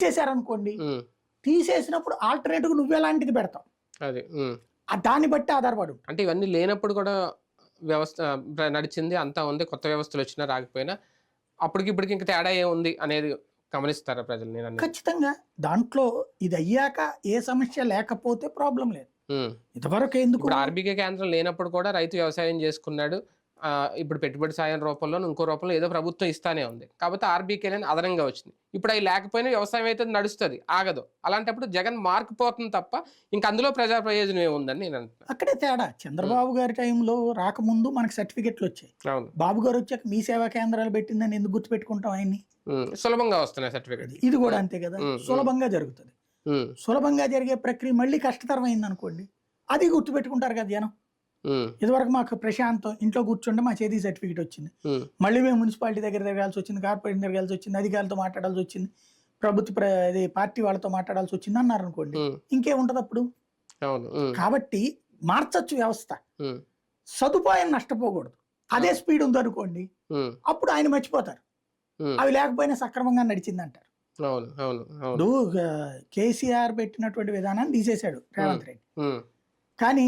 తీసేశారనుకోండి ఉమ్, తీసేసినప్పుడు alternative నువ్వు ఎలాంటిది పెడతావు? అది దాన్ని బట్టి ఆధారపడి అంటే ఇవన్నీ లేనప్పుడు కూడా వ్యవస్థ నడిచింది అంతా ఉంది కొత్త వ్యవస్థలు వచ్చినా రాకపోయినా అప్పటికి ఇప్పటికి ఇంకా తేడా ఏముంది అనేది గమనిస్తారా ప్రజలు? నేను? ఖచ్చితంగా. దాంట్లో ఇది అయ్యాక ఏ సమస్య లేకపోతే ప్రాబ్లం లేదు. ఇంతవరకు ఎందుకు ఆర్బీకే కేంద్రం లేనప్పుడు కూడా రైతు వ్యవసాయం చేసుకున్నాడు ఇప్పుడు పెట్టుబడి సాయం రూపంలో ఇంకో రూపంలో ఏదో ప్రభుత్వం ఇస్తానే ఉంది. కాబట్టి ఆర్బీకే అనేది అదనంగా వచ్చింది. ఇప్పుడు అవి లేకపోయినా వ్యవసాయం అయితే నడుస్తుంది ఆగదు. అలాంటప్పుడు జగన్ మార్క్ పోతుంది తప్ప ఇంకా అందులో ప్రజా ప్రయోజనం ఏముందని నేను అంటున్నాను అక్కడే తేడా. చంద్రబాబు గారి టైంలో రాకముందు మనకి సర్టిఫికెట్లు వచ్చాయి. బాబు గారు వచ్చాక మీ సేవా కేంద్రాలు పెట్టిందని ఎందుకు గుర్తుపెట్టుకుంటాం ఆయన్ని? సులభంగా వస్తున్నాయి సర్టిఫికెట్ ఇది కూడా అంతే కదా. సులభంగా జరుగుతుంది. సులభంగా జరిగే ప్రక్రియ మళ్ళీ కష్టతరమైంది అనుకోండి అది గుర్తుపెట్టుకుంటారు కదా జనం. ఇదివరకు మాకు ప్రశాంతం ఇంట్లో కూర్చుంటే మా చేతి సర్టిఫికేట్ వచ్చింది. మళ్ళీ మేము మున్సిపాలిటీ దగ్గర తిరగాల్సి వచ్చింది కార్పొరేషన్ తిరగాల్సి వచ్చింది అధికారులతో మాట్లాడాల్సి వచ్చింది ప్రభుత్వ పార్టీ వాళ్ళతో మాట్లాడాల్సి వచ్చింది అన్నారు అనుకోండి ఇంకేముంటది అప్పుడు? కాబట్టి మార్చచ్చు వ్యవస్థ. సదుపాయం నష్టపోకూడదు. అదే స్పీడ్ ఉంది అనుకోండి ఉమ్, అప్పుడు ఆయన మర్చిపోతారు. అవి లేకపోయినా సక్రమంగా నడిచింది అంటారు కేసీఆర్ పెట్టినటువంటి విధానాన్ని తీసేశాడు రేవంత్ రెడ్డి. కానీ